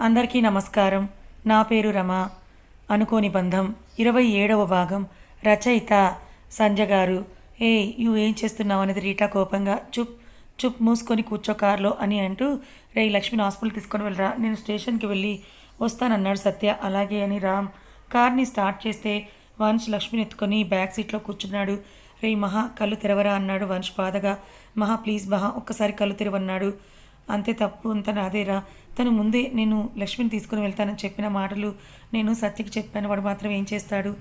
అందరికీ నమస్కారం. నా పేరు రమ. అనుకోని బంధం ఇరవై ఏడవ భాగం. రచయిత సంజ గారు. ఏ యు ఏం చేస్తున్నావు అనేది రీటా కోపంగా చుప్ చుప్ మూసుకొని కూర్చో కార్లో అని అంటూ రే లక్ష్మిని హాస్పిటల్ తీసుకొని వెళ్ళరా. నేను స్టేషన్కి వెళ్ళి వస్తానన్నాడు సత్య. అలాగే అని రామ్. కార్ని స్టార్ట్ చేస్తే వంశ్ లక్ష్మిని ఎత్తుకొని బ్యాక్ సీట్లో కూర్చున్నాడు. రే మహా కళ్ళు తెరవరా అన్నాడు వంశ్ బాధగా. మహా ప్లీజ్ మహా ఒక్కసారి కళ్ళు తెరవన్నాడు. అంతే తప్పు అంత నాదేరా. తను ముందే నేను లక్ష్మిని తీసుకుని వెళ్తానని చెప్పిన మాటలు నేను సత్యకి చెప్పాను. వాడు మాత్రం ఏం చేస్తాడు?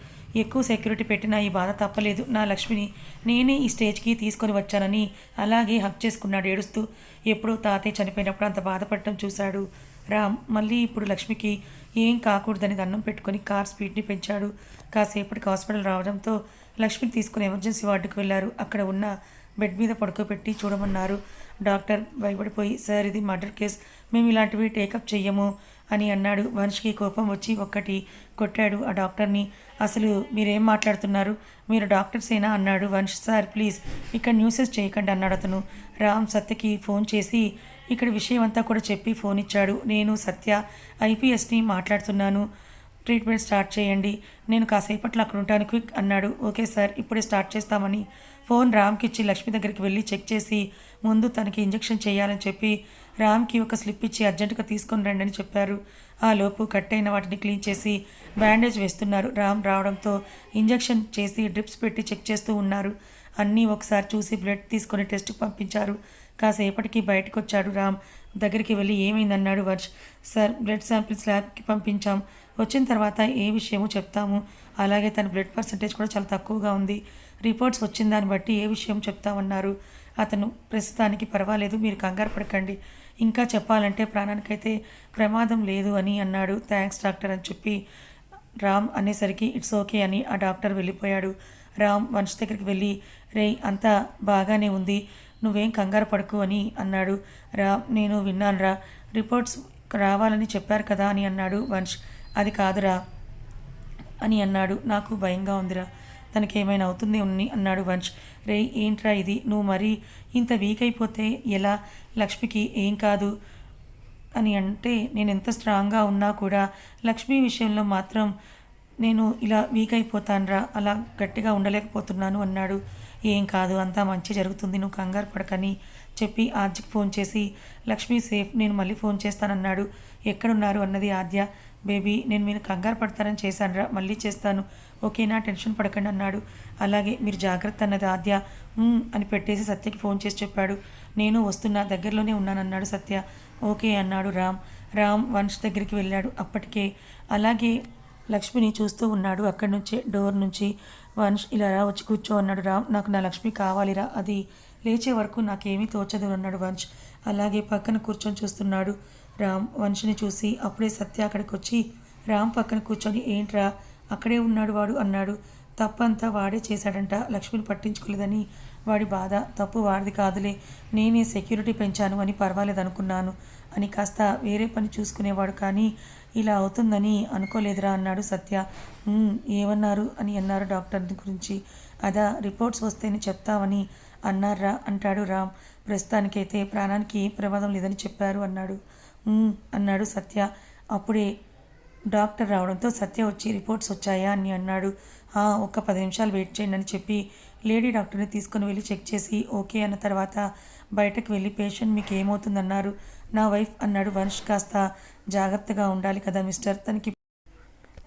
ఎక్కువ సెక్యూరిటీ పెట్టినా ఈ బాధ తప్పలేదు. నా లక్ష్మిని నేనే ఈ స్టేజ్కి తీసుకొని వచ్చానని అలాగే హక్ చేసుకున్నాడు. ఏడుస్తూ ఎప్పుడో తాతయ్య చనిపోయినప్పుడు అంత బాధపడటం చూశాడు. రామ్ మళ్ళీ ఇప్పుడు లక్ష్మికి ఏం కాకూడదని దండం పెట్టుకొని కార్ స్పీడ్ని పెంచాడు. కాసేపటికి హాస్పిటల్ రావడంతో లక్ష్మిని తీసుకుని ఎమర్జెన్సీ వార్డుకు వెళ్ళారు అక్కడ ఉన్న బెడ్ మీద పడుకోబెట్టి చూడమన్నారు. డాక్టర్ భయపడిపోయి సార్ ఇది మర్డర్ కేస్. మేము ఇలాంటివి టేకప్ చెయ్యము అని అన్నాడు. మనిషికి కోపం వచ్చి ఒక్కటి కొట్టాడు ఆ డాక్టర్ని. అసలు మీరేం మాట్లాడుతున్నారు? మీరు డాక్టర్సేనా అన్నాడు వంశ్. సార్ ప్లీజ్ ఇక్కడ న్యూసెస్ చేయకండి అన్నాడు అతను. రామ్ సత్యకి ఫోన్ చేసి ఇక్కడ విషయం అంతా కూడా చెప్పి ఫోన్ ఇచ్చాడు. నేను సత్య ఐపీఎస్ని మాట్లాడుతున్నాను. ట్రీట్మెంట్ స్టార్ట్ చేయండి. నేను కాసేపట్లో అక్కడ ఉంటాను. క్విక్ అన్నాడు. ఓకే సార్ ఇప్పుడే స్టార్ట్ చేస్తామని. ఫోన్ రామ్కి ఇచ్చి లక్ష్మి దగ్గరికి వెళ్ళి చెక్ చేసి ముందు తనకి ఇంజెక్షన్ చేయాలని చెప్పి రామ్కి ఒక స్లిప్ ఇచ్చి అర్జెంటుగా తీసుకొని రండి అని చెప్పారు. ఆ లోపు కట్ అయిన వాటిని క్లీన్ చేసి బ్యాండేజ్ వేస్తున్నారు. రామ్ రావడంతో ఇంజెక్షన్ చేసి డ్రిప్స్ పెట్టి చెక్ చేస్తూ ఉన్నారు. అన్నీ ఒకసారి చూసి బ్లడ్ తీసుకొని టెస్ట్కి పంపించారు. కాసేపటికి బయటకు వచ్చాడు రామ్. దగ్గరికి వెళ్ళి ఏమైందన్నాడు వర్ష్. సార్ బ్లడ్ శాంపిల్స్ ల్యాబ్కి పంపించాం. వచ్చిన తర్వాత ఏ విషయమో చెప్తాము. అలాగే తన బ్లడ్ పర్సంటేజ్ కూడా చాలా తక్కువగా ఉంది. రిపోర్ట్స్ వచ్చిన దాన్ని బట్టి ఏ విషయం చెప్తామన్నారు. అతను ప్రస్తుతానికి పర్వాలేదు మీరు కంగారు పడకండి. ఇంకా చెప్పాలంటే ప్రాణానికైతే ప్రమాదం లేదు అని అన్నాడు. థ్యాంక్స్ డాక్టర్ అని చెప్పి రామ్ అనేసరికి ఇట్స్ ఓకే అని ఆ డాక్టర్ వెళ్ళిపోయాడు. రామ్ వంశ దగ్గరికి వెళ్ళి రేయ్ అంతా బాగానే ఉంది. నువ్వేం కంగారు పడకు అని అన్నాడు. రామ్ నేను విన్నానురా రిపోర్ట్స్ రావాలని చెప్పారు కదా అని అన్నాడు వంశ్ అది కాదురా అని అన్నాడు. నాకు భయంగా ఉందిరా. తనకి ఏమైనా అవుతుంది ఉన్ని అన్నాడు వంశ్. రే ఏంట్రా ఇది? నువ్వు మరీ ఇంత వీక్ అయిపోతే ఎలా? లక్ష్మికి ఏం కాదు అని అంటే నేను ఎంత స్ట్రాంగ్గా ఉన్నా కూడా లక్ష్మి విషయంలో మాత్రం నేను ఇలా వీక్ అయిపోతానురా అలా గట్టిగా ఉండలేకపోతున్నాను అన్నాడు. ఏం కాదు అంతా మంచి జరుగుతుంది నువ్వు కంగారు పడకని చెప్పి ఆద్యకి ఫోన్ చేసి లక్ష్మి సేఫ్ నేను మళ్ళీ ఫోన్ చేస్తానన్నాడు. ఎక్కడున్నారు? అన్నది ఆద్య. బేబీ నేను మీరు కంగారు పడతారని చేశానురా మళ్ళీ చేస్తాను. ఓకేనా టెన్షన్ పడకండి అన్నాడు. అలాగే మీరు జాగ్రత్త అన్నది ఆద్య. అని పెట్టేసి సత్యకి ఫోన్ చేసి చెప్పాడు. నేను వస్తున్నా దగ్గరలోనే ఉన్నానన్నాడు సత్య. ఓకే అన్నాడు రామ్. రామ్ వంశ్ దగ్గరికి వెళ్ళాడు అప్పటికే. అలాగే లక్ష్మిని చూస్తూ ఉన్నాడు అక్కడి నుంచే డోర్ నుంచి. వంశ్ ఇలా రా వచ్చి కూర్చో అన్నాడు రామ్. నాకు నా లక్ష్మి కావాలిరా అది లేచే వరకు నాకేమీ తోచదు అన్నాడు వంశ్ అలాగే పక్కన కూర్చొని చూస్తున్నాడు. రామ్ వంశ్ని చూసి అప్పుడే సత్య అక్కడికి వచ్చి రామ్ పక్కన కూర్చొని ఏంట్రా? అక్కడే ఉన్నాడు వాడు అన్నాడు. తప్పంతా వాడే చేశాడంట. లక్ష్మిని పట్టించుకోలేదని వాడి బాధ. తప్పు వాడిది కాదులే. నేనే సెక్యూరిటీ పెంచాను అని పర్వాలేదు అనుకున్నాను అని కాస్త వేరే పని చూసుకునేవాడు కానీ ఇలా అవుతుందని అనుకోలేదురా అన్నాడు సత్య. ఏమన్నారు? అని అన్నారు డాక్టర్ గురించి. అదా రిపోర్ట్స్ వస్తేనే చెప్తామని అన్నారా అంటాడు రామ్. ప్రస్తుతానికైతే ప్రాణానికి ప్రమాదం లేదని చెప్పారు అన్నాడు. అన్నాడు సత్య. అప్పుడే డాక్టర్ రావడంతో సత్య వచ్చి రిపోర్ట్స్ వచ్చాయా అని అన్నాడు. ఒక ఒక్క పది నిమిషాలు వెయిట్ చేయండి అని చెప్పి లేడీ డాక్టర్ని తీసుకుని వెళ్ళి చెక్ చేసి ఓకే అన్న తర్వాత బయటకు వెళ్ళి పేషెంట్ మీకు ఏమవుతుందన్నారు. నా వైఫ్ అన్నాడు వంశ్ కాస్త. జాగ్రత్తగా ఉండాలి కదా మిస్టర్. తనకి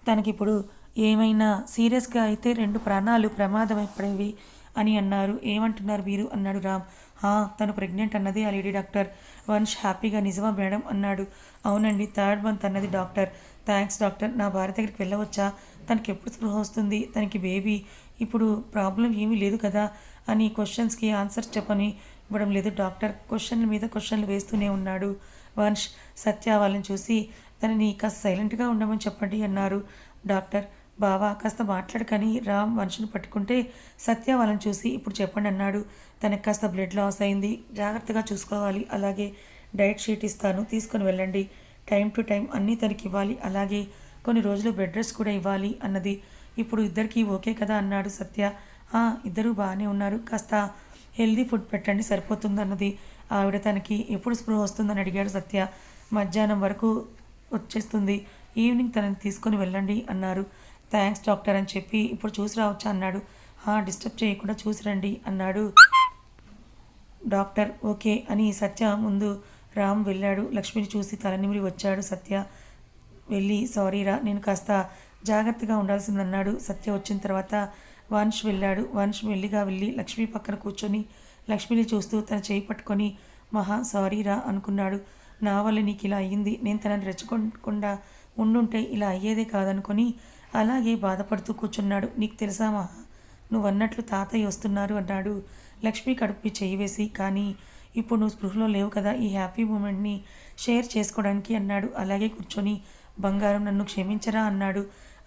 తనకిప్పుడు ఏమైనా సీరియస్గా అయితే రెండు ప్రాణాలు ప్రమాదమైపడేవి అని అన్నారు. ఏమంటున్నారు మీరు అన్నాడు రామ్. "హా, తను ప్రెగ్నెంట్ అన్నది ఆ లేడీ డాక్టర్. వంశ్ హ్యాపీగా నిజమా మేడం? అన్నాడు. అవునండి థర్డ్ మంత్ అన్నది డాక్టర్. Thanks doctor. నా భార్య దగ్గరికి వెళ్ళవచ్చా? తనకి ఎప్పుడు స్పృహ వస్తుంది? తనకి బేబీ? ఇప్పుడు ప్రాబ్లం ఏమీ లేదు కదా? అని క్వశ్చన్స్కి ఆన్సర్ చెప్పని ఇవ్వడం లేదు డాక్టర్. క్వశ్చన్ల మీద క్వశ్చన్లు వేస్తూనే ఉన్నాడు. వంశ్ సత్య వాళ్ళని చూసి తనని కాస్త సైలెంట్గా ఉండమని చెప్పండి అన్నారు డాక్టర్. బావా కాస్త మాట్లాడకని రామ్ మనిషిని పట్టుకుంటే సత్య వాళ్ళని చూసి ఇప్పుడు చెప్పండి అన్నాడు. తనకి కాస్త బ్లడ్ లాస్ అయింది. జాగ్రత్తగా చూసుకోవాలి. అలాగే డైట్ షీట్ ఇస్తాను. తీసుకొని వెళ్ళండి. టైం టు టైం అన్నీ తనకి ఇవ్వాలి. అలాగే కొన్ని రోజులు బెడ్ రెస్ట్ కూడా ఇవ్వాలి అన్నది. ఇప్పుడు ఇద్దరికి ఓకే కదా అన్నాడు సత్య. "ఆ, ఇద్దరూ బాగానే ఉన్నారు. కాస్త హెల్దీ ఫుడ్ పెట్టండి. సరిపోతుంది అన్నది. ఆవిడ తనకి ఎప్పుడు స్పృహ వస్తుందని అడిగాడు సత్య. మధ్యాహ్నం వరకు వచ్చేస్తుంది. ఈవినింగ్ తనని తీసుకొని వెళ్ళండి అన్నారు. థ్యాంక్స్ డాక్టర్ అని చెప్పి ఇప్పుడు చూసి రావచ్చా అన్నాడు. "హా, డిస్టర్బ్ చేయకుండా చూసి రండి అన్నాడు. డాక్టర్ ఓకే అని సత్య ముందు రామ్ వెళ్ళాడు. లక్ష్మిని చూసి తలనిమిరి వచ్చాడు. సత్య వెళ్ళి సారీరా నేను కాస్త జాగ్రత్తగా ఉండాల్సిందన్నాడు. సత్య వచ్చిన తర్వాత వంశ్ వెళ్ళాడు. వంశ్ మెల్లిగా వెళ్ళి లక్ష్మి పక్కన కూర్చొని లక్ష్మిని చూస్తూ తన చేయి పట్టుకొని మహా సారీరా అనుకున్నాడు. నా వల్ల నీకు ఇలా అయ్యింది. నేను తనని రెచ్చకుండా ఉండుంటే ఇలా అయ్యేదే కాదనుకొని అలాగే బాధపడుతూ కూర్చున్నాడు. నీకు తెలుసా నువ్వన్నట్లు నువ్వు అన్నట్లు తాతయ్య వస్తున్నారు అన్నాడు. లక్ష్మి కడుపు చేయివేసి కానీ ఇప్పుడు నువ్వు స్పృహలో లేవు కదా ఈ హ్యాపీ మూమెంట్ని షేర్ చేసుకోవడానికి అన్నాడు. అలాగే కూర్చొని బంగారం నన్ను క్షమించరా అన్నాడు.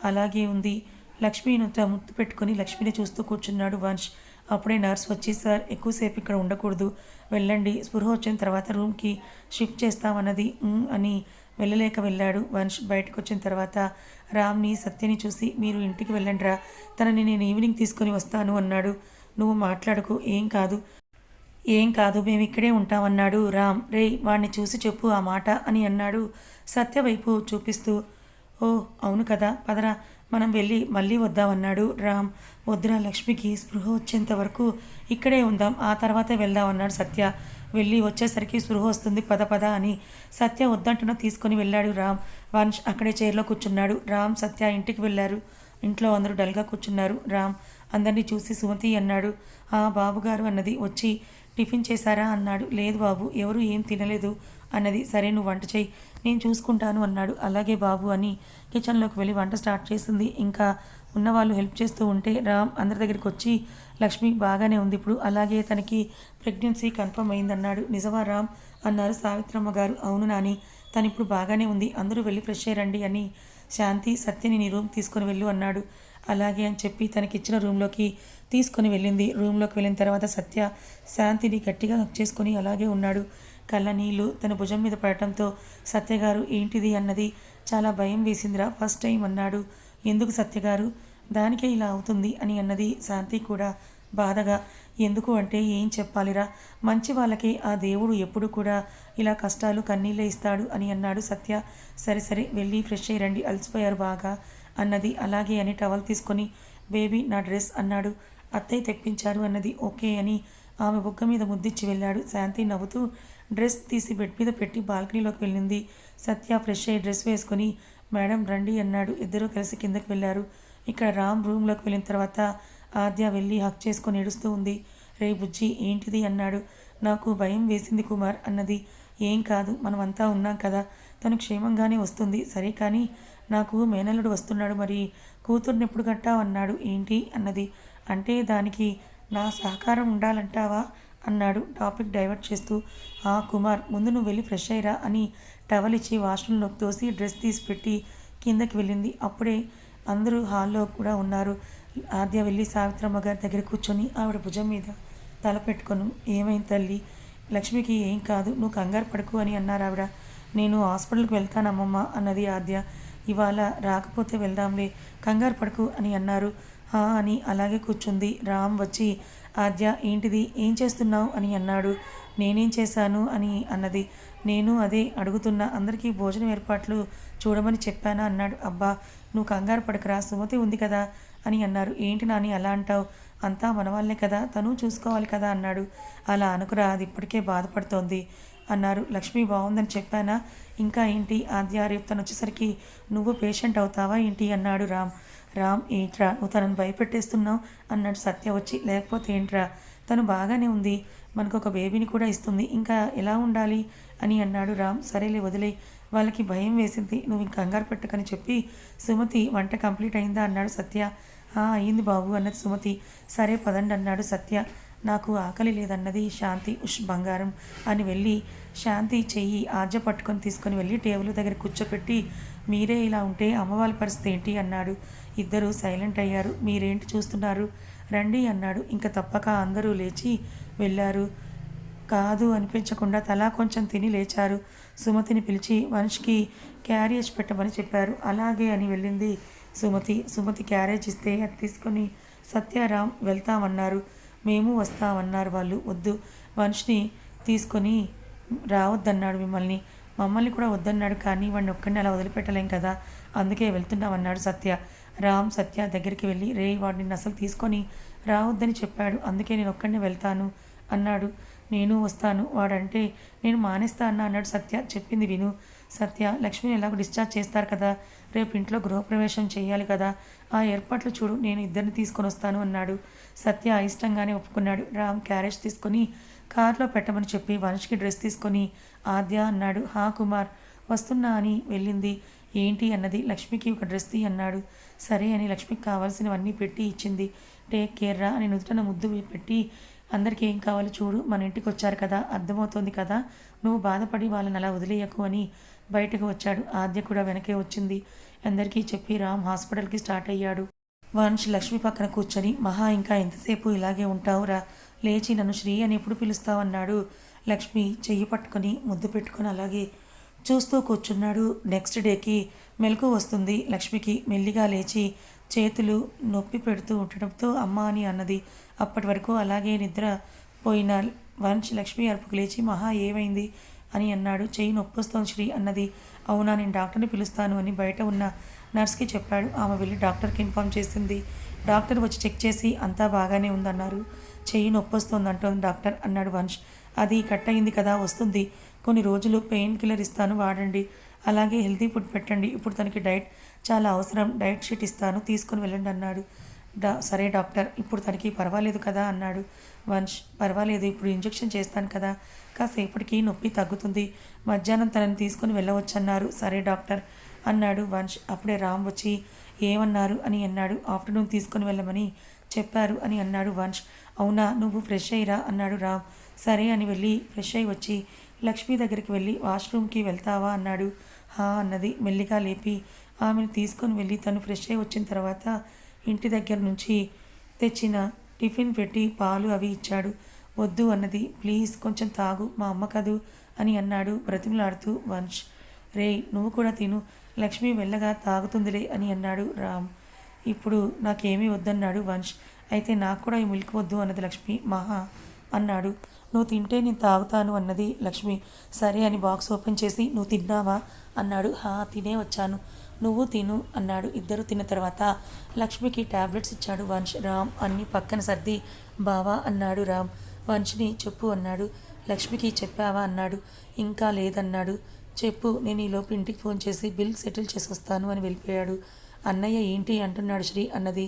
అలాగే ఉంది. లక్ష్మి ముత్తు పెట్టుకొని లక్ష్మిని చూస్తూ కూర్చున్నాడు వంశ్. అప్పుడే నర్స్ వచ్చి సార్ ఎక్కువసేపు ఇక్కడ ఉండకూడదు. వెళ్ళండి. స్పృహ వచ్చిన తర్వాత రూమ్కి షిఫ్ట్ చేస్తామన్నది అని వెళ్ళలేక వెళ్ళాడు. వంశ్ బయటకు వచ్చిన తర్వాత రామ్ని సత్యని చూసి మీరు ఇంటికి వెళ్ళండిరా. తనని నేను ఈవినింగ్ తీసుకొని వస్తాను అన్నాడు. నువ్వు మాట్లాడకు. ఏం కాదు. ఏం కాదు. మేము ఇక్కడే ఉంటామన్నాడు రామ్. రే వాణ్ణి చూసి చెప్పు ఆ మాట అని అన్నాడు సత్య వైపు చూపిస్తూ. ఓ అవును కదా. పదరా. మనం వెళ్ళి మళ్ళీ వద్దామన్నాడు రామ్. వద్దురా లక్ష్మికి. స్పృహ వచ్చేంత వరకు ఇక్కడే ఉందాం. ఆ తర్వాతే వెళ్దాం అన్నాడు సత్య. వెళ్ళి వచ్చేసరికి సురుహ వస్తుంది పద పద అని సత్య వద్దంటున్నా తీసుకొని వెళ్ళాడు రామ్. వంశ్ అక్కడే చైర్లో కూర్చున్నాడు. రామ్ సత్య ఇంటికి వెళ్ళారు. ఇంట్లో అందరూ డల్గా కూర్చున్నారు. రామ్ అందరినీ చూసి సుమతి అన్నాడు. ఆ బాబుగారు అన్నది. వచ్చి టిఫిన్ చేశారా అన్నాడు. లేదు బాబు ఎవరు ఏం తినలేదు అన్నది. సరే నువ్వు వంట చేయి. నేను చూసుకుంటాను అన్నాడు. అలాగే బాబు అని కిచెన్లోకి వెళ్ళి వంట స్టార్ట్ చేసింది. ఇంకా ఉన్నవాళ్ళు హెల్ప్ చేస్తూ ఉంటే రామ్ అందరి దగ్గరికి వచ్చి లక్ష్మి బాగానే ఉంది ఇప్పుడు. అలాగే తనకి ప్రెగ్నెన్సీ కన్ఫర్మ్ అయిందన్నాడు. నిజమా రామ్? అన్నారు సావిత్రమ్మ గారు. అవును నాని తను ఇప్పుడు బాగానే ఉంది. అందరూ వెళ్ళి ఫ్రెష్ అయ్యండి అని శాంతి సత్యని నీ రూమ్ తీసుకొని వెళ్ళు అన్నాడు. అలాగే అని చెప్పి తనకిచ్చిన రూమ్లోకి తీసుకొని వెళ్ళింది. రూమ్లోకి వెళ్ళిన తర్వాత సత్య శాంతిని గట్టిగా హక్ చేసుకొని అలాగే ఉన్నాడు. కళ్ళ నీళ్ళు తన భుజం మీద పడటంతో సత్యగారు ఏంటిది? అన్నది చాలా భయం వేసిందిరా ఫస్ట్ టైం అన్నాడు. ఎందుకు సత్యగారు? దానికే ఇలా అవుతుంది అని అన్నది శాంతి కూడా బాధగా ఎందుకు అంటే ఏం చెప్పాలిరా? మంచి వాళ్ళకి ఆ దేవుడు ఎప్పుడు కూడా ఇలా కష్టాలు కన్నీళ్ళే ఇస్తాడు అని అన్నాడు సత్య. సరే సరే వెళ్ళి ఫ్రెష్ అయ్యి రండి అలసిపోయారు బాగా అన్నది. అలాగే అని టవల్ తీసుకొని బేబీ నా డ్రెస్ అన్నాడు. అత్తయ్య తెప్పించారు అన్నది. ఓకే అని ఆమె బుగ్గ మీద ముద్దిచ్చి వెళ్ళాడు. శాంతి నవ్వుతూ డ్రెస్ తీసి బెడ్ మీద పెట్టి బాల్కనీలోకి వెళ్ళింది. సత్య ఫ్రెష్ అయ్యి డ్రెస్ వేసుకొని మేడం రండి అన్నాడు. ఇద్దరూ కలిసి కిందకి వెళ్ళారు. ఇక్కడ రామ్ రూమ్లోకి వెళ్ళిన తర్వాత ఆద్య వెళ్ళి హక్ చేసుకొని ఏడుస్తూ ఉంది. రే బుజ్జి ఏంటిది? అన్నాడు. నాకు భయం వేసింది కుమార్ అన్నది. ఏం కాదు మనమంతా ఉన్నాం కదా. తను క్షేమంగానే వస్తుంది. సరే కానీ నాకు మేనల్లుడు వస్తున్నాడు మరి. కూతుర్ని ఎప్పుడు కట్టావు? అన్నాడు. ఏంటి? అన్నది. అంటే దానికి నా సహకారం ఉండాలంటావా? అన్నాడు టాపిక్ డైవర్ట్ చేస్తూ. ఆ కుమార్ ముందు నువ్వు వెళ్ళి ఫ్రెష్ అయ్యరా అని టవల్ ఇచ్చి వాష్రూమ్లోకి తోసి డ్రెస్ తీసి పెట్టి కిందకి వెళ్ళింది. అప్పుడే అందరూ హాల్లో కూడా ఉన్నారు. ఆద్య వెళ్ళి సావిత్రమ్మ గారి దగ్గర కూర్చొని ఆవిడ భుజం మీద తల పెట్టుకొను ఏమైంది తల్లి? లక్ష్మికి ఏం కాదు నువ్వు కంగారు పడుకు అని అన్నారు ఆవిడ. నేను హాస్పిటల్కి వెళ్తానమ్మమ్మ అన్నది ఆద్య. ఇవాళ రాకపోతే వెళ్దాంలే కంగారు పడుకు అని అన్నారు. హా అని అలాగే కూర్చుంది. రామ్ వచ్చి ఆద్య ఏంటిది? ఏం చేస్తున్నావు? అని అన్నాడు. నేనేం చేశాను? అని అన్నది. నేను అదే అడుగుతున్న అందరికీ భోజనం ఏర్పాట్లు చూడమని చెప్పానా? అన్నాడు. అబ్బా నువ్వు కంగారు పడకరా సుమతి ఉంది కదా అని అన్నారు. ఏంటి నాని అలా అంటావు? అంతా మన వాళ్ళే కదా తను చూసుకోవాలి కదా అన్నాడు. అలా అనుకురా అది ఇప్పటికే బాధపడుతోంది అన్నారు. లక్ష్మి బాగుందని చెప్పానా? ఇంకా ఏంటి? ఆద్య రేపు తను వచ్చేసరికి నువ్వు పేషెంట్ అవుతావా ఏంటి? అన్నాడు రామ్. రామ్ ఏంట్రా నువ్వు తనను భయపెట్టేస్తున్నావు? అన్నాడు సత్య వచ్చి. లేకపోతే ఏంట్రా? తను బాగానే ఉంది. మనకు ఒక బేబీని కూడా ఇస్తుంది. ఇంకా ఎలా ఉండాలి? అని అన్నాడు రామ్. సరేలే వదిలే వాళ్ళకి భయం వేసింది. నువ్వు ఇంక కంగారు పెట్టకని చెప్పి సుమతి వంట కంప్లీట్ అయిందా? అన్నాడు సత్య. "ఆ, అయ్యింది బాబు అన్నది సుమతి. సరే పదండి అన్నాడు సత్య. నాకు ఆకలి లేదన్నది శాంతి ఉష్ బంగారం అని వెళ్ళి శాంతి చెయ్యి ఆజ్య పట్టుకొని తీసుకొని వెళ్ళి టేబుల్ దగ్గర కూర్చోపెట్టి మీరే ఇలా ఉంటే అమ్మవాళ్ళ పరిస్థితి ఏంటి? అన్నాడు. ఇద్దరు సైలెంట్ అయ్యారు. మీరేంటి చూస్తున్నారు? రండి అన్నాడు. ఇంకా తప్పక అందరూ లేచి వెళ్ళారు. కాదు అనిపించకుండా తలా కొంచెం తిని లేచారు. సుమతిని పిలిచి వంశ్కి క్యారేజ్ పెట్టమని చెప్పారు. అలాగే అని వెళ్ళింది సుమతి. సుమతి క్యారేజ్ ఇస్తే అది తీసుకొని సత్యారాం వెళ్తామన్నారు. మేము వస్తామన్నారు వాళ్ళు. వద్దు. వంశ్ని తీసుకొని రావద్దన్నాడు మిమ్మల్ని. మమ్మల్ని కూడా వద్దన్నాడు కానీ వాడిని ఒక్కడిని అలా వదిలిపెట్టలేం కదా. అందుకే వెళ్తున్నాం అన్నాడు సత్య. రామ్ సత్య దగ్గరికి వెళ్ళి రే వాడిని అసలు తీసుకొని రావద్దని చెప్పాడు. అందుకే నేను ఒక్కడిని వెళ్తాను అన్నాడు. నేను వస్తాను. వాడంటే నేను మానేస్తా అన్నాడు సత్య. చెప్పింది విను. సత్య లక్ష్మిని ఎలాగో డిశ్చార్జ్ చేస్తారు కదా. రేపు ఇంట్లో గృహప్రవేశం చేయాలి కదా. ఆ ఏర్పాట్లు చూడు. నేను ఇద్దరిని తీసుకొని వస్తాను అన్నాడు. సత్య అయిష్టంగానే ఒప్పుకున్నాడు. రామ్ క్యారేజ్ తీసుకొని కార్లో పెట్టమని చెప్పి వంశ్కి డ్రెస్ తీసుకొని ఆద్య అన్నాడు. హా కుమార్ వస్తున్నా అని వెళ్ళింది. ఏంటి అన్నది? లక్ష్మికి ఒక డ్రెస్ తీ అన్నాడు. సరే అని లక్ష్మికి కావాల్సినవన్నీ పెట్టి ఇచ్చింది. టేక్ కేర్ రా అని నుదుటన ముద్దు పెట్టి అందరికీ ఏం కావాలో చూడు. మన ఇంటికి వచ్చారు కదా అర్థమవుతోంది కదా. నువ్వు బాధపడి వాళ్ళని అలా వదిలేయకు అని బయటకు వచ్చాడు. ఆద్య కూడా వెనకే వచ్చింది. అందరికీ చెప్పి రామ్ హాస్పిటల్కి స్టార్ట్ అయ్యాడు. వంశ్ లక్ష్మి పక్కన కూర్చొని మహా ఇంకా ఎంతసేపు ఇలాగే ఉంటావురా? లేచి నన్ను శ్రీ అని ఎప్పుడు పిలుస్తావు అన్నాడు లక్ష్మి చెయ్యి పట్టుకొని ముద్దు పెట్టుకొని అలాగే చూస్తూ కూర్చున్నాడు. నెక్స్ట్ డేకి మెలకు వస్తుంది లక్ష్మికి. మెల్లిగా లేచి చేతులు నొప్పి పెడుతూ ఉండటంతో అమ్మ అని అన్నది. అప్పటి వరకు అలాగే నిద్ర పోయిన వంశ్ లక్ష్మి అరుపుకు లేచి మహా ఏమైంది? అని అన్నాడు. చెయ్యి నొప్పి వస్తోంది శ్రీ అన్నది. అవునా నేను డాక్టర్ని పిలుస్తాను అని బయట ఉన్న నర్స్కి చెప్పాడు. ఆమె వెళ్ళి డాక్టర్కి ఇన్ఫామ్ చేసింది. డాక్టర్ వచ్చి చెక్ చేసి అంతా బాగానే ఉందన్నారు. చెయ్యి నొప్పి వస్తుంది అంటోంది డాక్టర్ అన్నాడు వంశ్ అది కట్ అయింది కదా వస్తుంది. కొన్ని రోజులు పెయిన్ కిల్లర్ ఇస్తాను వాడండి. అలాగే హెల్తీ ఫుడ్ పెట్టండి. ఇప్పుడు తనకి డైట్ చాలా అవసరం డైట్ షీట్ ఇస్తాను తీసుకుని వెళ్ళండి అన్నాడు. డా సరే డాక్టర్ ఇప్పుడు తనకి పర్వాలేదు కదా అన్నాడు వంశ్. పర్వాలేదు ఇప్పుడు ఇంజెక్షన్ చేస్తాను కదా. కాసేపటికి నొప్పి తగ్గుతుంది. మధ్యాహ్నం తనని తీసుకుని వెళ్ళవచ్చన్నారు. సరే డాక్టర్ అన్నాడు వంశ్. అప్పుడే రామ్ వచ్చి ఏమన్నారు అని అన్నాడు. ఆఫ్టర్నూన్ తీసుకొని వెళ్ళమని చెప్పారు అని అన్నాడు వంశ్. అవునా నువ్వు ఫ్రెష్ అయ్యిరా అన్నాడు రామ్. సరే అని వెళ్ళి ఫ్రెష్ అయ్యి వచ్చి లక్ష్మి దగ్గరికి వెళ్ళి వాష్రూమ్కి వెళ్తావా అన్నాడు. హా అన్నది మెల్లిగా లేపి ఆమెను తీసుకొని వెళ్ళి తను ఫ్రెష్ అయ్యి వచ్చిన తర్వాత ఇంటి దగ్గర నుంచి తెచ్చిన టిఫిన్ పెట్టి పాలు అవి ఇచ్చాడు. వద్దు అన్నది. ప్లీజ్ కొంచెం తాగు. మా అమ్మ కదూ అని అన్నాడు బ్రతిమలాడుతూ వంశ్ రే నువ్వు కూడా తిను. లక్ష్మి వెళ్ళగా తాగుతుందిలే అని అన్నాడు రామ్. ఇప్పుడు నాకేమీ వద్దన్నాడు వంశ్ అయితే నాకు కూడా ఈ మిల్క్ వద్దు అన్నది లక్ష్మి. మహా అన్నాడు. నువ్వు తింటే నేను తాగుతాను అన్నది లక్ష్మి. సరే అని బాక్స్ ఓపెన్ చేసి నువ్వు తిన్నావా? అన్నాడు. హా తినే వచ్చాను. నువ్వు తిను అన్నాడు. ఇద్దరు తిన్న తర్వాత లక్ష్మికి టాబ్లెట్స్ ఇచ్చాడు వంశ్. రామ్ అన్ని పక్కన సర్ది బావా అన్నాడు రామ్. వంశ్ని చెప్పు అన్నాడు. లక్ష్మికి చెప్పావా అన్నాడు. ఇంకా లేదన్నాడు. చెప్పు నేను ఈలోపు ఇంటికి ఫోన్ చేసి బిల్ సెటిల్ చేసి వస్తాను అని వెళ్ళిపోయాడు. అన్నయ్య ఏంటి అంటున్నాడు శ్రీ అన్నది.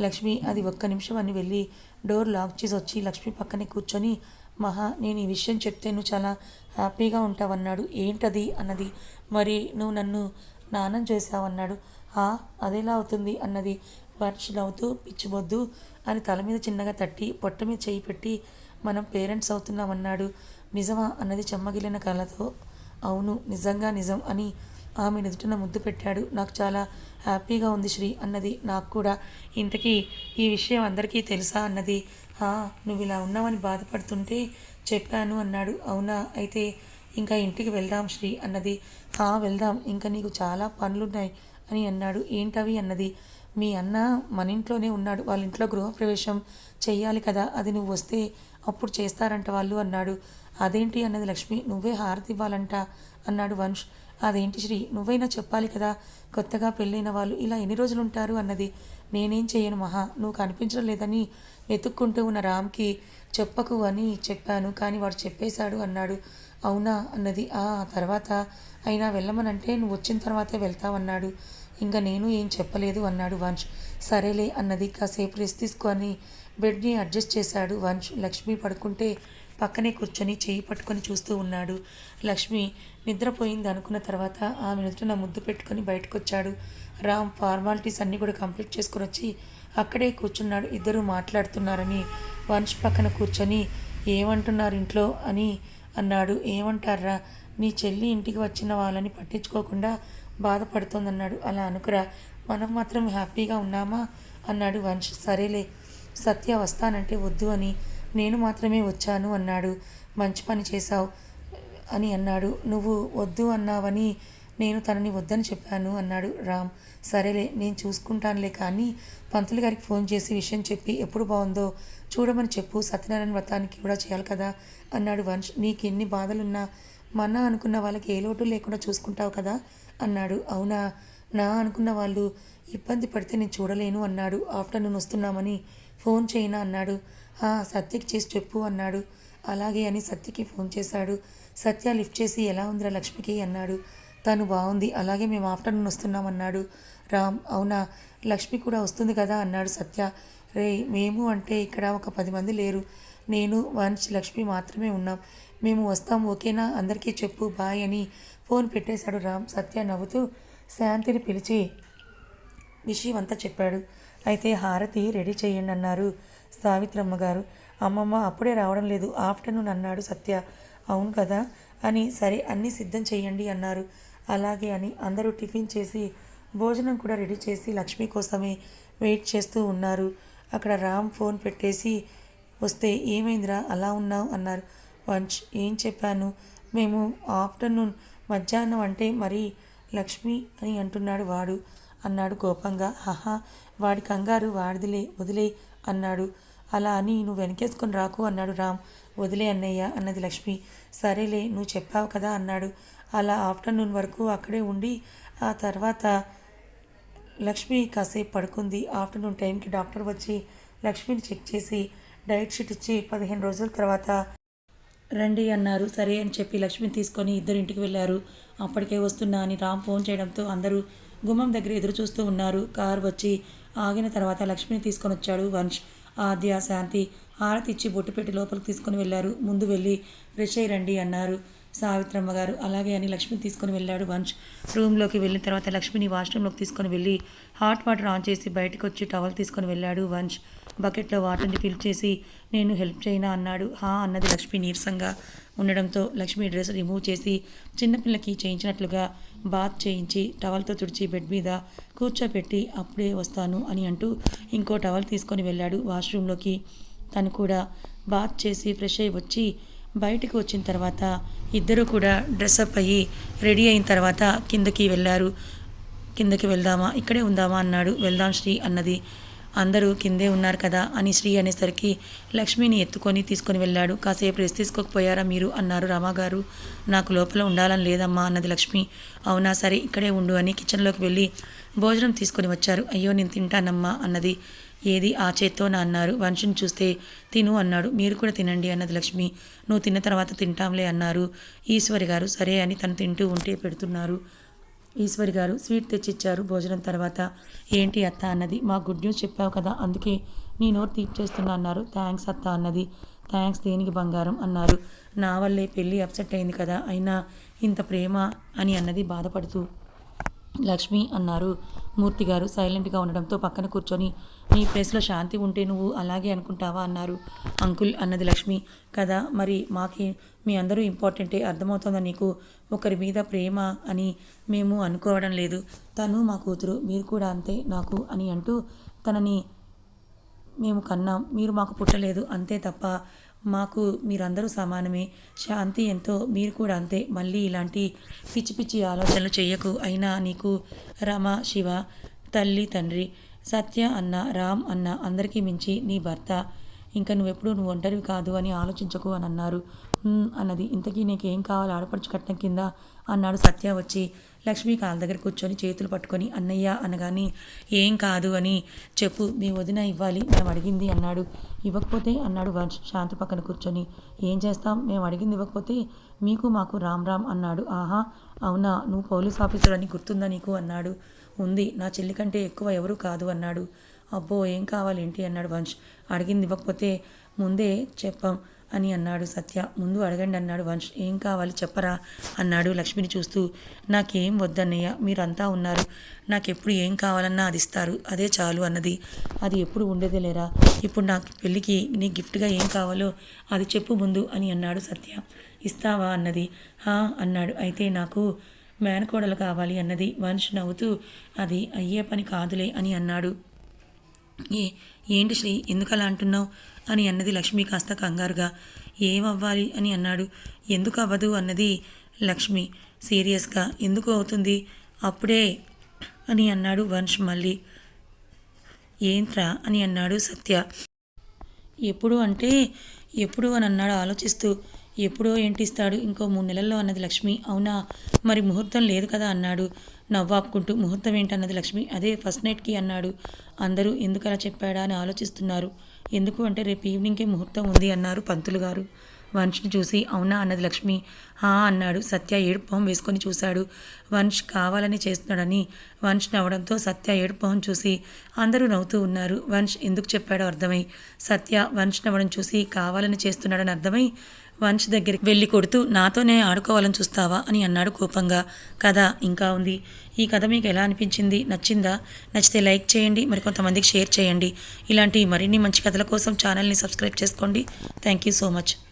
లక్ష్మి అది ఒక్క నిమిషం అని వెళ్ళి డోర్ లాక్ చేసి వచ్చి లక్ష్మి పక్కనే కూర్చొని మహా నేను ఈ విషయం చెప్తే నువ్వు చాలా హ్యాపీగా ఉంటావన్నాడు. ఏంటది? అన్నది. మరి నువ్వు నన్ను స్నానం చేశావన్నాడు. ఆ అదేలా అవుతుంది అన్నది. వర్షి పిచ్చిబొద్దు అని తల మీద చిన్నగా తట్టి పొట్ట మీద చేయి పెట్టి మనం పేరెంట్స్ అవుతున్నామన్నాడు. నిజమా అన్నది చెమ్మగిలిన కళ్ళతో. అవును నిజంగా నిజం అని ఆమె ఎదుటిన ముద్దు పెట్టాడు. నాకు చాలా హ్యాపీగా ఉంది శ్రీ అన్నది. నాకు కూడా. ఇంతకీ ఈ విషయం అందరికీ తెలుసా అన్నది. నువ్వు ఇలా ఉన్నావని బాధపడుతుంటే చెప్పాను అన్నాడు. అవునా? అయితే ఇంకా ఇంటికి వెళ్దాం శ్రీ అన్నది. "ఆ, వెళ్దాం. ఇంకా నీకు చాలా పనులున్నాయి అని అన్నాడు. ఏంటవి? అన్నది. మీ అన్న మన ఇంట్లోనే ఉన్నాడు. వాళ్ళ ఇంట్లో గృహప్రవేశం చెయ్యాలి కదా. అది నువ్వు వస్తే అప్పుడు చేస్తారంట వాళ్ళు అన్నాడు. అదేంటి? అన్నది లక్ష్మి. నువ్వే హారతి ఇవ్వాలంట అన్నాడు వంశ్ అదేంటి శ్రీ? నువ్వైనా చెప్పాలి కదా. కొత్తగా పెళ్ళైన వాళ్ళు ఇలా ఎన్ని రోజులు ఉంటారు అన్నది. నేనేం చేయను మహా. నువ్వు కనిపించడం లేదని వెతుక్కుంటూ ఉన్న రామ్కి చెప్పకు అని చెప్పాను. కానీ వాడు చెప్పేశాడు అన్నాడు. అవునా? అన్నది. ఆ తర్వాత అయినా వెళ్ళమనంటే నువ్వు వచ్చిన తర్వాతే వెళ్తావన్నాడు. ఇంకా నేను ఏం చెప్పలేదు అన్నాడు వంశ్. సరేలే అన్నది. కాసేపు రెస్ట్ తీసుకొని బెడ్ని అడ్జస్ట్ చేశాడు వంశ్. లక్ష్మి పడుకుంటే పక్కనే కూర్చొని చేయి పట్టుకొని చూస్తూ ఉన్నాడు. లక్ష్మి నిద్రపోయింది అనుకున్న తర్వాత ఆమె ఎదుట ముద్దు పెట్టుకొని బయటకు వచ్చాడు రామ్ ఫార్మాలిటీస్ అన్నీ కూడా కంప్లీట్ చేసుకుని వచ్చి అక్కడే కూర్చున్నాడు. ఇద్దరు మాట్లాడుతున్నారని వంశ్ పక్కన కూర్చొని ఏమంటున్నారు ఇంట్లో అని అన్నాడు. ఏమంటారా నీ చెల్లి ఇంటికి వచ్చిన వాళ్ళని పట్టించుకోకుండా బాధపడుతోందన్నాడు. అలా అనుకురా. మనం మాత్రం హ్యాపీగా ఉన్నామా? అన్నాడు వంశ్. సరేలే. సత్య వస్తానంటే వద్దు అని. నేను మాత్రమే వచ్చాను అన్నాడు. మంచి పని చేశావు అని అన్నాడు. నువ్వు వద్దు అన్నావని నేను తనని వద్దని చెప్పాను అన్నాడు రామ్. సరేలే నేను చూసుకుంటానులే కానీ పంతులు గారికి ఫోన్ చేసి విషయం చెప్పి ఎప్పుడు బాగుందో చూడమని చెప్పు. సత్యనారాయణ వ్రతానికి కూడా చేయాలి కదా అన్నాడు వంశ్. నీకు ఎన్ని బాధలున్నా మన అనుకున్న వాళ్ళకి ఏ లోటు లేకుండా చూసుకుంటావు కదా అన్నాడు. అవునా? నా అనుకున్న వాళ్ళు ఇబ్బంది పడితే నేను చూడలేను అన్నాడు. ఆఫ్టర్నూన్ వస్తున్నామని ఫోన్ చేయనా అన్నాడు. "ఆ, సత్యకి చేసి చెప్పు అన్నాడు. అలాగే అని సత్యకి ఫోన్ చేశాడు. సత్య లిఫ్ట్ చేసి ఎలా ఉందిరా లక్ష్మికి? అన్నాడు. తను బాగుంది. అలాగే మేము ఆఫ్టర్నూన్ వస్తున్నాం అన్నాడు. రామ్ అవునా? లక్ష్మి కూడా వస్తుంది కదా అన్నాడు సత్య. రే మేము అంటే ఇక్కడ ఒక పది మంది లేరు. నేను వంశ్ లక్ష్మి మాత్రమే ఉన్నాం. మేము వస్తాం ఓకేనా? అందరికీ చెప్పు బాయ్ అని ఫోన్ పెట్టేశాడు రామ్. సత్య నవ్వుతూ శాంతిని పిలిచి విషయం అంతా చెప్పాడు. అయితే హారతి రెడీ చేయండి అన్నారు సావిత్రమ్మ గారు. అమ్మమ్మ అప్పుడే రావడం లేదు. ఆఫ్టర్నూన్ అన్నాడు సత్య. అవును కదా అని సరే అన్నీ సిద్ధం చేయండి అన్నారు. అలాగే అని అందరూ టిఫిన్ చేసి భోజనం కూడా రెడీ చేసి లక్ష్మి కోసమే వెయిట్ చేస్తూ ఉన్నారు. అక్కడ రామ్ ఫోన్ పెట్టేసి వస్తే ఏమైందిరా? అలా ఉన్నావు? అన్నారు. వంచ్ ఏం చెప్పాను? మేము ఆఫ్టర్నూన్ మధ్యాహ్నం అంటే మరి లక్ష్మి అని అంటున్నాడు వాడు అన్నాడు కోపంగా. హహా వాడి కంగారు వాడిదిలే వదిలే అన్నాడు. అలా అని నువ్వు వెనకేసుకొని రాకు అన్నాడు రామ్. వదిలే అన్నయ్య అన్నది లక్ష్మి. సరేలే నువ్వు చెప్పావు కదా అన్నాడు. అలా ఆఫ్టర్నూన్ వరకు అక్కడే ఉండి ఆ తర్వాత లక్ష్మి కాసేపు పడుకుంది. ఆఫ్టర్నూన్ టైంకి డాక్టర్ వచ్చి లక్ష్మిని చెక్ చేసి డైట్ షీట్ ఇచ్చి పదిహేను రోజుల తర్వాత రండి అన్నారు. సరే అని చెప్పి లక్ష్మిని తీసుకొని ఇద్దరు ఇంటికి వెళ్ళారు. అప్పటికే వస్తున్నా అని రామ్ ఫోన్ చేయడంతో అందరూ గుమ్మం దగ్గర ఎదురు చూస్తూ ఉన్నారు. కారు వచ్చి ఆగిన తర్వాత లక్ష్మిని తీసుకొని వచ్చాడు వంశ్ ఆద్య శాంతి హారతి ఇచ్చి బొట్టు పెట్టి లోపలికి తీసుకొని వెళ్ళారు. ముందు వెళ్ళి ఫ్రెష్ అయ్యి రండి అన్నారు. సావిత్రమ్మ గారు అలాగే అని లక్ష్మిని తీసుకొని వెళ్ళాడు వంశ్. రూమ్లోకి వెళ్ళిన తర్వాత లక్ష్మిని వాష్రూమ్లోకి తీసుకొని వెళ్ళి హాట్ వాటర్ ఆన్ చేసి బయటకు వచ్చి టవల్ తీసుకొని వెళ్ళాడు వంశ్. బకెట్లో వాటర్ని ఫిల్ చేసి నేను హెల్ప్ చేయనా? అన్నాడు. హా అన్నది లక్ష్మి నీరసంగా ఉండడంతో లక్ష్మి డ్రెస్ రిమూవ్ చేసి చిన్నపిల్లకి చేయించినట్లుగా బాత్ చేయించి టవల్తో తుడిచి బెడ్ మీద కూర్చోపెట్టి అప్పుడే వస్తాను అని అంటూ ఇంకో టవల్ తీసుకొని వెళ్ళాడు వాష్రూమ్లోకి. తను కూడా బాత్ చేసి ఫ్రెష్ అయ్యి వచ్చి బయటకు వచ్చిన తర్వాత ఇద్దరు కూడా డ్రెస్అప్ అయ్యి రెడీ అయిన తర్వాత కిందకి వెళ్ళారు. కిందకి వెళ్దామా? ఇక్కడే ఉందామా? అన్నాడు. వెళ్దాం శ్రీ అన్నది. అందరూ కిందే ఉన్నారు కదా అని శ్రీ అనేసరికి లక్ష్మిని ఎత్తుకొని తీసుకొని వెళ్ళాడు. కాసేపు రెస్ట్ తీసుకోకపోయారా మీరు? అన్నారు రామాగారు. నాకు లోపల ఉండాలని లేదమ్మా అన్నది లక్ష్మి. అవునా సరే ఇక్కడే ఉండు అని కిచెన్లోకి వెళ్ళి భోజనం తీసుకొని వచ్చారు. అయ్యో నేను తింటానమ్మా అన్నది. ఏది ఆ చేత్తోనా అన్నారు. వంశుని చూస్తే తిను అన్నాడు. మీరు కూడా తినండి అన్నది లక్ష్మి. నువ్వు తిన్న తర్వాత తింటాంలే అన్నారు. ఈశ్వరి గారు సరే అని తను తింటూ ఉంటే పెడుతున్నారు. ఈశ్వరి గారు స్వీట్ తెచ్చిచ్చారు. భోజనం తర్వాత ఏంటి అత్త అన్నది. మా గుడ్ న్యూస్ చెప్పావు కదా అందుకే నీ నోరు తీర్చేస్తున్నా అన్నారు. థ్యాంక్స్ అత్త అన్నది. థ్యాంక్స్ దేనికి బంగారం అన్నారు. నా వల్లే పెళ్ళి అప్సెట్ అయింది కదా అయినా ఇంత ప్రేమ అని అన్నది బాధపడుతూ లక్ష్మి అన్నారు. మూర్తి గారు సైలెంట్గా ఉండడంతో పక్కన కూర్చొని నీ ప్లేస్లో శాంతి ఉంటే నువ్వు అలాగే అనుకుంటావా? అన్నారు. అంకుల్ అన్నది లక్ష్మి. కదా మరి మాకి మీ అందరూ ఇంపార్టెంటే అర్థమవుతుందా నీకు? ఒకరి మీద ప్రేమ అని మేము అనుకోవడం లేదు. తను మా కూతురు మీరు కూడా అంతే నాకు అని అంటూ తనని మేము కన్నాం. మీరు మాకు పుట్టలేదు అంతే తప్ప మాకు మీరందరూ సమానమే. శాంతి ఎంతో మీరు కూడా అంతే. మళ్ళీ ఇలాంటి పిచ్చి పిచ్చి ఆలోచనలు చెయ్యకు అయినా నీకు రమ శివ తల్లి తండ్రి సత్య అన్న రామ్ అన్న అందరికీ మించి నీ భర్త. ఇంకా నువ్వెప్పుడు నువ్వు ఒంటరివి కాదు అని ఆలోచించకు అని అన్నారు. అన్నది. ఇంతకీ నీకేం కావాలి? ఆడపడుచు కట్నం కింద? అన్నాడు సత్య వచ్చి. లక్ష్మి కాళ్ళ దగ్గర కూర్చొని చేతులు పట్టుకొని అన్నయ్య అనగాని ఏం కాదు అని చెప్పు మీ వదిన ఇవ్వాలి. మేము అడిగింది అన్నాడు. ఇవ్వకపోతే అన్నాడు వంశ్ శాంతి పక్కన కూర్చొని. ఏం చేస్తాం? మేము అడిగింది ఇవ్వకపోతే మీకు మాకు రామ్ రామ్ అన్నాడు. ఆహా అవునా? నువ్వు పోలీస్ ఆఫీసర్ అని గుర్తుందా నీకు? అన్నాడు. ఉంది. నా చెల్లి కంటే ఎక్కువ ఎవరు కాదు అన్నాడు. అబ్బో ఏం కావాలి ఏంటి? అన్నాడు వంశ్ అడిగింది ఇవ్వకపోతే ముందే చెప్పాం. అని అన్నాడు సత్య. ముందు అడగండి అన్నాడు వంశ్. ఏం కావాలి చెప్పరా? అన్నాడు లక్ష్మిని చూస్తూ. నాకేం వద్దన్నయ్య. మీరంతా ఉన్నారు. నాకెప్పుడు ఏం కావాలన్నా అది ఇస్తారు. అదే చాలు అన్నది. అది ఎప్పుడు ఉండేదే లేరా? ఇప్పుడు నాకు పెళ్ళికి నీ గిఫ్ట్గా ఏం కావాలో అది చెప్పు ముందు అని అన్నాడు సత్య. ఇస్తావా? అన్నది. హా అన్నాడు. అయితే నాకు మేనకోడలు కావాలి అన్నది. వంశ్ నవ్వుతూ అది అయ్యే పని కాదులే అని అన్నాడు. ఏ ఏంటి శ్రీ? ఎందుకలా అంటున్నావు? అని అన్నది లక్ష్మి కాస్త కంగారుగా. ఏమవ్వాలి అని అన్నాడు. ఎందుకు అవ్వదు అన్నది లక్ష్మి సీరియస్గా. ఎందుకు అవుతుంది? అప్పుడే అని అన్నాడు వంశ్ మళ్ళీ. ఏంట్రా అని అన్నాడు సత్య. ఎప్పుడు అంటే ఎప్పుడు అని అన్నాడు ఆలోచిస్తూ. ఎప్పుడో ఏంటిస్తాడు? ఇంకో మూడు నెలల్లో అన్నది లక్ష్మి. అవునా? మరి ముహూర్తం లేదు కదా అన్నాడు. నవ్వాపుకుంటూ ముహూర్తం ఏంటన్నది లక్ష్మి. అదే ఫస్ట్ నైట్కి అన్నాడు. అందరూ ఎందుకు అలా చెప్పాడా అని ఆలోచిస్తున్నారు. ఎందుకు అంటే రేపు ఈవినింగ్కే ముహూర్తం ఉంది అన్నారు పంతులు గారు. వంశ్ని చూసి అవునా అన్నది లక్ష్మి. హా అన్నాడు. సత్య ఏడుపొహం వేసుకొని చూశాడు. వంశ్ కావాలని చేస్తున్నాడని వంశ్ నవ్వడంతో సత్య ఏడుపొహం చూసి అందరూ నవ్వుతూ ఉన్నారు. వంశ్ ఎందుకు చెప్పాడో అర్థమై. సత్య వంశ్ నవ్వడం చూసి కావాలని చేస్తున్నాడని అర్థమై వంశ్ దగ్గరికి వెళ్ళి కొడుతూ నాతోనే ఆడుకోవాలని చూస్తావా? అని అన్నాడు కోపంగా. కథ ఇంకా ఉంది. ఈ కథ మీకు ఎలా అనిపించింది? నచ్చిందా? నచ్చితే లైక్ చేయండి మరి కొంతమందికి షేర్ చేయండి. ఇలాంటి మరిన్ని మంచి కథల కోసం ఛానల్ని సబ్స్క్రైబ్ చేసుకోండి. Thank you so much.